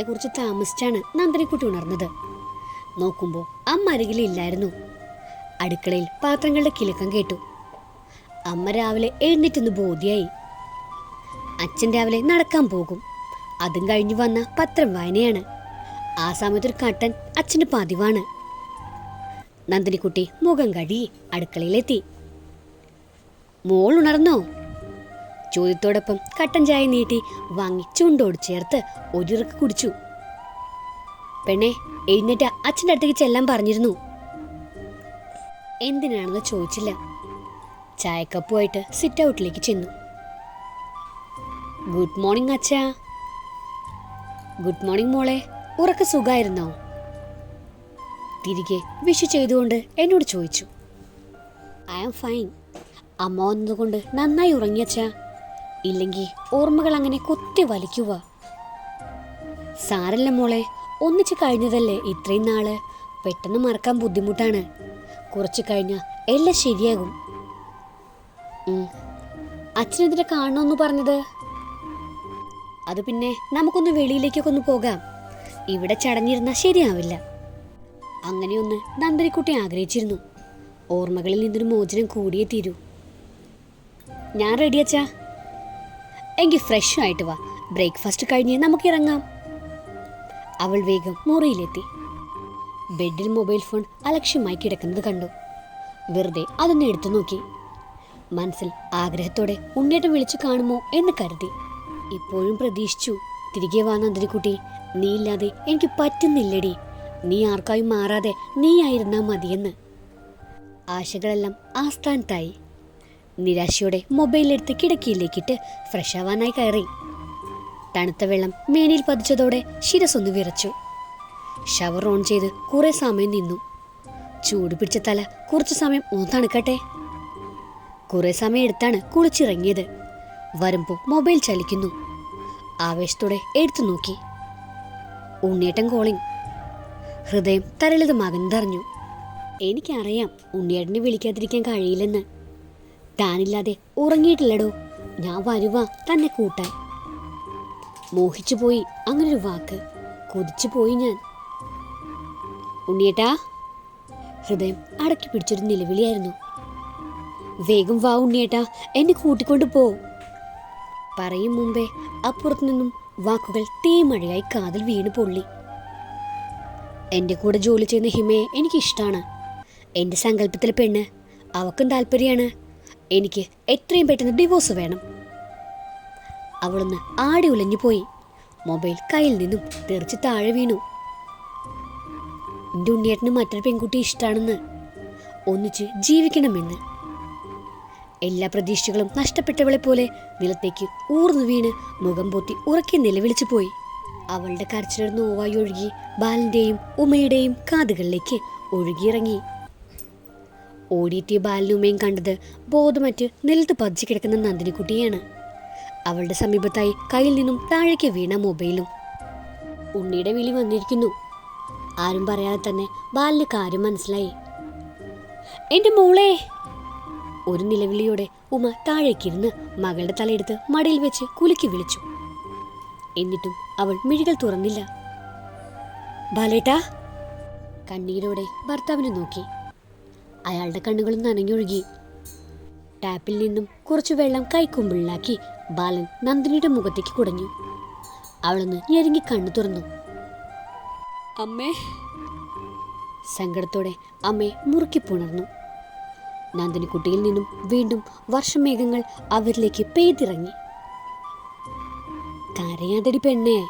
രാവിലെ കുറച്ച് താമസിച്ചാണ് നന്ദനിക്കുട്ടി ഉണർന്നത്. നോക്കുമ്പോൾ അമ്മ അരികിലില്ലായിരുന്നു. അടുക്കളയിൽ പാത്രങ്ങളുടെ കിലക്കം കേട്ടു. അമ്മ രാവിലെ എഴുന്നേറ്റെന്ന് ബോധ്യായി. അച്ഛൻ രാവിലെ നടക്കാൻ പോകും. അതും കഴിഞ്ഞു വന്ന പത്രം വായനയാണ്. ആ സമയത്തൊരു കട്ടൻ അച്ഛന് പതിവാണ്. നന്ദിനിക്കുട്ടി മുഖം കഴുകി അടുക്കളയിലെത്തി. മോൾ ഉണർന്നോ? ചോദ്യത്തോടൊപ്പം കട്ടൻ ചായ നീട്ടി വാങ്ങി ചുണ്ടോട് ചേർത്ത് ഒരിറക്ക് കുടിച്ചു. പെണ്ണെ എഴുന്നേറ്റ് അച്ഛന്റെ അടുത്തേക്ക് ചെല്ലാൻ പറഞ്ഞിരുന്നു. എന്തിനാണെന്ന് ചോദിച്ചില്ല. ചായക്കപ്പുമായിട്ട് സിറ്റ് ഔട്ടിലേക്ക് ചെന്നു. ഗുഡ് മോർണിംഗ് അച്ഛ. ഗുഡ് മോർണിംഗ് മോളെ. ഉറക്ക സുഖമായിരുന്നോ തിരികെ വിഷു ചെയ്തുകൊണ്ട് എന്നോട് ചോദിച്ചു. ഐ ആം ഫൈൻ അമ്മ വന്നതുകൊണ്ട് നന്നായി ഉറങ്ങിയച്ചാ ഇല്ലെങ്കിൽ ഓർമ്മകൾ അങ്ങനെ കുത്തി വലിക്കുക. സാരല്ല മോളെ ഒന്നിച്ച് കഴിഞ്ഞതല്ലേ ഇത്രയും നാൾ? പെട്ടെന്ന് മറക്കാൻ ബുദ്ധിമുട്ടാണ്. കുറച്ച് കഴിഞ്ഞ എല്ലാം ശരിയാകും. അച്ഛനെതിരെ കാണണമെന്ന് പറഞ്ഞത്? അത് പിന്നെ നമുക്കൊന്ന് വെളിയിലേക്കൊക്കെ ഒന്ന് പോകാം. ഇവിടെ ചടഞ്ഞിരുന്നാൽ ശരിയാവില്ല. അങ്ങനെയൊന്ന് നന്ദനിക്കുട്ടി ആഗ്രഹിച്ചിരുന്നു. ഓർമ്മകളിൽ നിന്നൊരു മോചനം കൂടിയേ തീരൂ. ഞാൻ റെഡി അച്ഛാ. എങ്കിൽ ഫ്രഷ് ആയിട്ട് വാ. ബ്രേക്ക്ഫാസ്റ്റ് കഴിഞ്ഞ് നമുക്ക് ഇറങ്ങാം. അവൾ വേഗം മുറിയിലെത്തി. ബെഡിൽ മൊബൈൽ ഫോൺ അലക്ഷ്യമായി കിടക്കുന്നത് കണ്ടു. വെറുതെ അതൊന്ന് എടുത്തു നോക്കി. മനസ്സിൽ ആഗ്രഹത്തോടെ ഉണ്ണേട്ടം വിളിച്ചു കാണുമോ എന്ന് കരുതി. ഇപ്പോഴും പ്രതീക്ഷിച്ചു തിരികെ വാ നന്ദിനിക്കുട്ടി. നീ ഇല്ലാതെ എനിക്ക് പറ്റുന്നില്ലടി. നീ ആർക്കായും മാറാതെ നീയായിരുന്നാ മതിയെന്ന്. ആശകളെല്ലാം ആസ്ഥാനത്തായി നിരാശയോടെ മൊബൈലെടുത്ത് കിടക്കിയിലേക്കിട്ട് ഫ്രഷ് ആവാനായി കയറി. തണുത്ത വെള്ളം മേനിൽ പതിച്ചതോടെ ശിരസൊന്ന് വിറച്ചു. ഷവർ ഓൺ ചെയ്ത് കുറേ സമയം നിന്നു. ചൂട് പിടിച്ച തല കുറച്ചു സമയം ഒന്ന് തണുക്കട്ടെ കുറെ സമയം എടുത്താണ് കുളിച്ചിറങ്ങിയത്. വരുമ്പോ മൊബൈൽ ചലിക്കുന്നു. ആവേശത്തോടെ എടുത്തു നോക്കി. ഉണ്ണിയേട്ടൻ കോളിംഗ് ഹൃദയം തരളിതമാകുന്നതറിഞ്ഞു എനിക്കറിയാം ഉണ്ണിയേട്ടനെ വിളിക്കാതിരിക്കാൻ കഴിയില്ലെന്ന്. താനില്ലാതെ ഉറങ്ങിയിട്ടില്ലടോ. ഞാൻ വരുവാ തന്നെ കൂട്ടാൻ. മോഹിച്ചു പോയി അങ്ങനൊരു വാക്ക്. കൊതിച്ചു പോയി ഞാൻ. ഉണ്ണിയേട്ടാ ഹൃദയം അടക്കി പിടിച്ചൊരു നിലവിളിയായിരുന്നു. വേഗം വാ ഉണ്ണിയേട്ടാ എന്നെ കൂട്ടിക്കൊണ്ട് പോ. പറയും മുമ്പേ അപ്പുറത്തു നിന്നും വാക്കുകൾ തീമഴയായി കാതിൽ വീണ് പൊള്ളി. എന്റെ കൂടെ ജോലി ചെയ്യുന്ന ഹിമയെ എനിക്കിഷ്ടാണ്. എന്റെ സങ്കല്പത്തിലെ പെണ്ണ്. അവക്കും താല്പര്യമാണ്. എനിക്ക് എത്രയും പെട്ടെന്ന് ഡിവോഴ്സ് വേണം. അവളൊന്ന് ആടി ഉലഞ്ഞു പോയി. മൊബൈൽ കയ്യിൽ നിന്നും തെറിച്ച് താഴെ വീണു. എന്റെ ഉണ്ണിയേട്ടന് മറ്റൊരു പെൺകുട്ടി ഇഷ്ടമാണെന്ന് ഒന്നിച്ച് ജീവിക്കണമെന്ന്. എല്ലാ പ്രതീക്ഷകളും നഷ്ടപ്പെട്ടവളെ പോലെ നിലത്തേക്ക് ഊർന്നു വീണ് മുഖം പൊത്തി ഉറക്കി നിലവിളിച്ചു പോയി. അവളുടെ കരച്ചിലിരുന്ന് ഓവായി ഒഴുകി ബാലന്റെയും ഉമയുടെയും കാതുകളിലേക്ക് ഒഴുകിയിറങ്ങി. ഓടിയെത്തിയ ബാലനുമയും കണ്ടത് ബോധമറ്റ് നിലത്ത് പതിച്ചു കിടക്കുന്ന നന്ദിനിക്കുട്ടിയാണ് അവളുടെ സമീപത്തായി കയ്യിൽ നിന്നും താഴേക്ക് വീണ മൊബൈലും. ഉണ്ണിയുടെ വിളി വന്നിരിക്കുന്നു. ആരും പറയാതെ തന്നെ ബാലിന് കാര്യം മനസ്സിലായി. എന്റെ മോളെ! ഒരു നിലവിളിയോടെ ഉമ താഴേക്കിരുന്ന് മകളുടെ തലയെടുത്ത് മടിയിൽ വെച്ച് കുലുക്കി വിളിച്ചു. എന്നിട്ടും അവൾ മിഴികൾ തുറന്നില്ല. ബാലേട്ടാ! കണ്ണീരോടെ ഭർത്താവിനെ നോക്കി. അയാളുടെ കണ്ണുകൾ നനഞ്ഞൊഴുകി ടാപ്പിൽ നിന്നും കുറച്ചു വെള്ളം കൈക്കുമ്പിളിലാക്കി ബാലൻ നന്ദിനിയുടെ മുഖത്തേക്ക് കുടഞ്ഞു. അവളൊന്ന് ഞെരുങ്ങി കണ്ണു തുറന്നു. അമ്മേ. സങ്കടത്തോടെ അമ്മയെ മുറുക്കി പുണർന്നു. നന്ദിനിക്കുട്ടിയിൽ നിന്നും വീണ്ടും വർഷമേഘങ്ങൾ അവരിലേക്ക് പെയ്തിറങ്ങി. കരയാതടി പെണ്ണേ.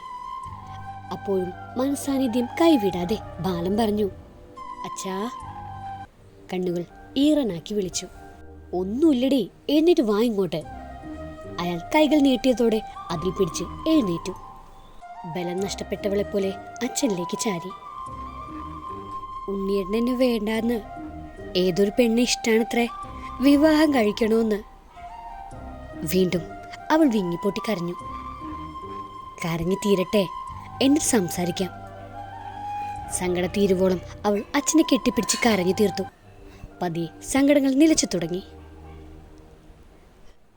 അപ്പോഴും മനസാന്നിധ്യം കൈവിടാതെ ബാലം പറഞ്ഞു അച്ഛാ കണ്ണുകൾ ഈറനാക്കി വിളിച്ചു. ഒന്നുമില്ലടി എഴുന്നേറ്റ് വാ ഇങ്ങോട്ട്. അയാൾ കൈകൾ നീട്ടിയതോടെ അതിൽ പിടിച്ച് എഴുന്നേറ്റു. ബലം നഷ്ടപ്പെട്ടവളെ പോലെ അച്ഛനിലേക്ക് ചാരി. ഉണ്ണിയേട്ടൻ എന്നെ വേണ്ടാന്ന്. ഏതൊരു പെണ്ണെ ഇഷ്ടാണത്രേ. വിവാഹം കഴിക്കണമെന്ന് വീണ്ടും അവൾ വിങ്ങിപ്പൊട്ടി കരഞ്ഞു. കരഞ്ഞു തീരട്ടെ എന്നിട്ട് സംസാരിക്കാം. സങ്കട തീരുവോളം അവൾ അച്ഛനെ കെട്ടിപ്പിടിച്ച് കരഞ്ഞു തീർത്തു. പതിയെ സങ്കടങ്ങൾ നിലച്ചു തുടങ്ങി.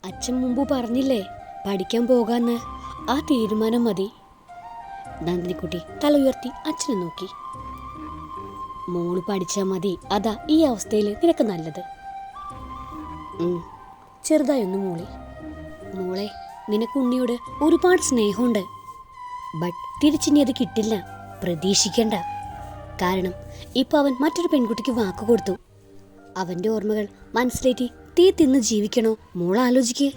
അച്ഛൻ മുമ്പ് പറഞ്ഞില്ലേ പഠിക്കാൻ പോകാന്ന്. ആ തീരുമാനം മതി. നന്ദിനിക്കുട്ടി തല ഉയർത്തി അച്ഛനെ നോക്കി. മോൾ പഠിച്ചാൽ മതി അതാ ഈ അവസ്ഥയിൽ നിനക്ക് നല്ലത്. ചെറുതായൊന്ന് മൂളി. മോളെ നിനക്ക് ഉണ്ണിയോട് ഒരുപാട് സ്നേഹമുണ്ട്. ബട്ട് തിരിച്ചിനി അത് കിട്ടില്ല. പ്രതീക്ഷിക്കണ്ട. കാരണം ഇപ്പൊ അവൻ മറ്റൊരു പെൺകുട്ടിക്ക് വാക്ക് കൊടുത്തു. അവന്റെ ഓർമ്മകൾ മനസ്സിലേറ്റി തീ തിന്ന് ജീവിക്കണോ? മോൾ ആലോചിക്ക്.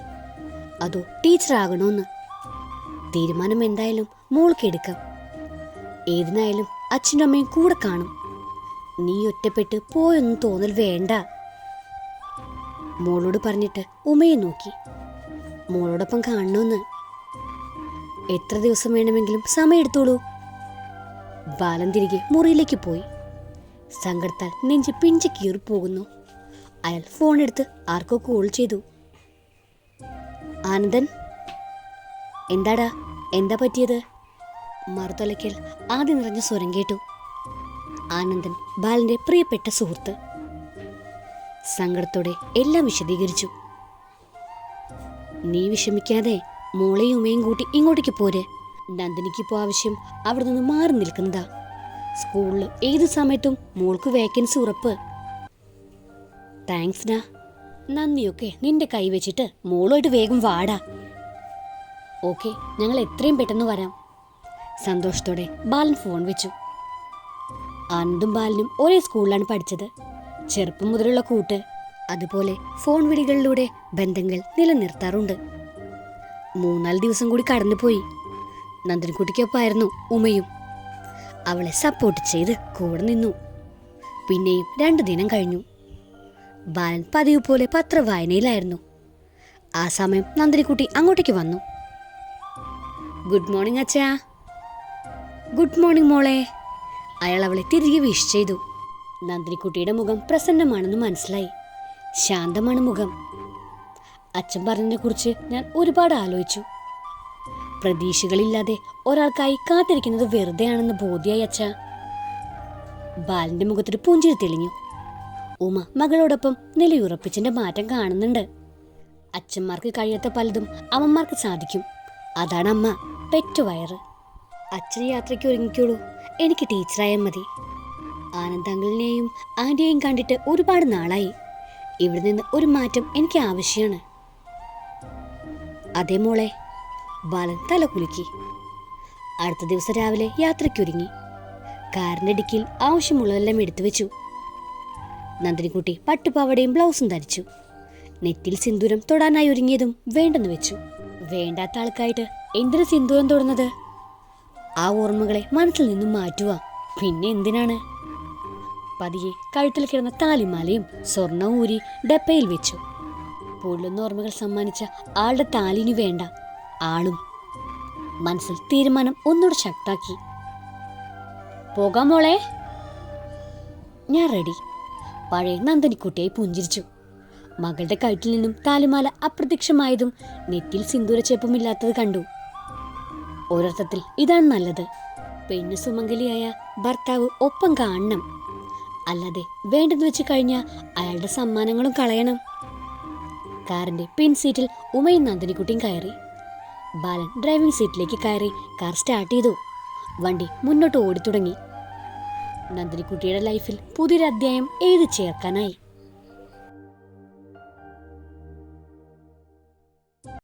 അതോ ടീച്ചർ ആകണോന്ന് തീരുമാനം എന്തായാലും മോൾക്ക് എടുക്കാം. ഏതിനായാലും അച്ഛനും അമ്മയും കൂടെ കാണും. നീ ഒറ്റപ്പെട്ട് പോയൊന്നും തോന്നൽ വേണ്ട. മോളോട് പറഞ്ഞിട്ട് ഉമയെ നോക്കി. മോളോടൊപ്പം കാണണമെന്ന് എത്ര ദിവസം വേണമെങ്കിലും സമയം സമയമെടുത്തോളൂ. ബാലൻ തിരികെ മുറിയിലേക്ക് പോയി. സങ്കടത്താൽ നെഞ്ച് പിഞ്ചി കീറിപ്പോകുന്നു അയാൾ ഫോൺ എടുത്ത് ആർക്കോ കോൾ ചെയ്തു. ആനന്ദൻ എന്താടാ? എന്താ പറ്റിയത്? മറുതലയ്ക്കൽ ആദ്യം നിറഞ്ഞ സ്വരം കേട്ടു. ആനന്ദൻ ബാലന്റെ പ്രിയപ്പെട്ട സുഹൃത്ത്. സങ്കടത്തോടെ എല്ലാം വിശദീകരിച്ചു. നീ വിഷമിക്കാതെ മോളെയും ഉമയും കൂട്ടി ഇങ്ങോട്ടേക്ക് പോര്. നന്ദിനിക്കിപ്പോ ആവശ്യം അവിടെ നിന്ന് മാറി നിൽക്കുന്നതാ. സ്കൂളിൽ ഏത് സമയത്തും മോൾക്ക് വേക്കൻസി ഉറപ്പ്. താങ്ക്സ് ഡാ നന്ദിയൊക്കെ നിന്റെ കൈ വെച്ചിട്ട് മോളുമായിട്ട് വേഗം വാടാ. ഓക്കെ ഞങ്ങൾ എത്രയും പെട്ടെന്ന് വരാം. സന്തോഷത്തോടെ ബാലൻ ഫോൺ വെച്ചു. ആനന്ദും ബാലനും ഒരേ സ്കൂളിലാണ് പഠിച്ചത്. ചെറുപ്പം മുതലുള്ള കൂട്ട്. അതുപോലെ ഫോൺ വിളികളിലൂടെ ബന്ധങ്ങൾ നിലനിർത്താറുണ്ട്. മൂന്നാൽ ദിവസം കൂടി കടന്നുപോയി. നന്ദൻകുട്ടിക്കൊപ്പമായിരുന്നു ഉമയും. അവളെ സപ്പോർട്ട് ചെയ്ത് കൂടെ നിന്നു. പിന്നെയും രണ്ടു ദിനം കഴിഞ്ഞു. ബാലൻ പതിവ് പോലെ പത്രവായനയിലായിരുന്നു. ആ സമയം നന്ദിനിക്കുട്ടി അങ്ങോട്ടേക്ക് വന്നു. ഗുഡ് മോർണിംഗ് അച്ഛാ. ഗുഡ് മോർണിംഗ് മോളെ. അയാൾ അവളെ തിരികെ വിഷ് ചെയ്തു. നന്ദിനിക്കുട്ടിയുടെ മുഖം പ്രസന്നമാണെന്ന് മനസ്സിലായി. ശാന്തമാണ് മുഖം. അച്ഛൻ പറഞ്ഞതിനെ കുറിച്ച് ഞാൻ ഒരുപാട് ആലോചിച്ചു. പ്രതീക്ഷകളില്ലാതെ ഒരാൾക്കായി കാത്തിരിക്കുന്നത് വെറുതെയാണെന്ന് ബോധ്യായി അച്ഛ. ബാലന്റെ മുഖത്തൊരു പുഞ്ചിരി തെളിഞ്ഞു. ഉമ മകളോടൊപ്പം നിലയുറപ്പിച്ചിന്റെ മാറ്റം കാണുന്നുണ്ട്. അച്ഛന്മാർക്ക് കഴിയാത്ത പലതും അമ്മമാർക്ക് സാധിക്കും. അതാണ് അമ്മ പെറ്റ് വയറ് അച്ഛൻ യാത്രയ്ക്ക് ഒരുങ്ങിക്കോളൂ. എനിക്ക് ടീച്ചറായാൽ മതി. ആനന്ദങ്ങളിനെയും ആന്റിയെയും കണ്ടിട്ട് ഒരുപാട് നാളായി. ഇവിടെ നിന്ന് ഒരു മാറ്റം എനിക്ക് ആവശ്യമാണ്. അതേ മോളെ ബാലൻ തല കുലുക്കി. അടുത്ത ദിവസം രാവിലെ യാത്രയ്ക്കൊരുങ്ങി. കാറിന്റെ ഇടുക്കിയിൽ ആവശ്യമുള്ളതെല്ലാം എടുത്തു വെച്ചു. നന്ദിനിക്കുട്ടി പട്ടുപാവടയും ബ്ലൗസും ധരിച്ചു. നെറ്റിൽ സിന്ദൂരം തൊടാനായി ഒരുങ്ങിയതും വേണ്ടെന്ന് വെച്ചു. വേണ്ടാത്ത ആൾക്കായിട്ട് എന്തിനു സിന്ദൂരം തൊടുന്നത്? ആ ഓർമ്മകളെ മനസ്സിൽ നിന്നും മാറ്റുക. പിന്നെ എന്തിനാണ്? പതിയെ കഴുത്തിൽ കിടന്ന താലിമാലയും സ്വർണവും ഊരി ഡപ്പയിൽ വെച്ചു. പൊള്ളുന്ന ഓർമ്മകൾ സമ്മാനിച്ച ആളുടെ താലിനു വേണ്ട. ആളും മനസ്സിൽ തീരുമാനം ഒന്നുകൂടെ ശക്താക്കി. പോകാം മോളെ. ഞാൻ റെഡി പഴയ നന്ദനിക്കുട്ടിയായി പുഞ്ചിരിച്ചു. മകളുടെ കഴുത്തിൽ നിന്നും താലിമാല അപ്രത്യക്ഷമായതും നെറ്റിൽ സിന്ദൂരച്ചേപ്പുമില്ലാത്തത് കണ്ടു. ഒരർത്ഥത്തിൽ ഇതാണ് നല്ലത്. പെണ്ണ് സുമംഗലിയായ ഭർത്താവ് ഒപ്പം കാണണം. അല്ലാതെ വേണ്ടെന്ന് വെച്ച് കഴിഞ്ഞാൽ അയാളുടെ സമ്മാനങ്ങളും കളയണം. കാറിന്റെ പിൻസീറ്റിൽ ഉമയും നന്ദിനിക്കുട്ടിയും കയറി. ബാലൻ ഡ്രൈവിംഗ് സീറ്റിലേക്ക് കയറി കാർ സ്റ്റാർട്ട് ചെയ്തു. വണ്ടി മുന്നോട്ട് ഓടി തുടങ്ങി നന്ദിനിക്കുട്ടിയുടെ ലൈഫിൽ പുതിയൊരു അധ്യായം എഴുതി ചേർക്കാനായി.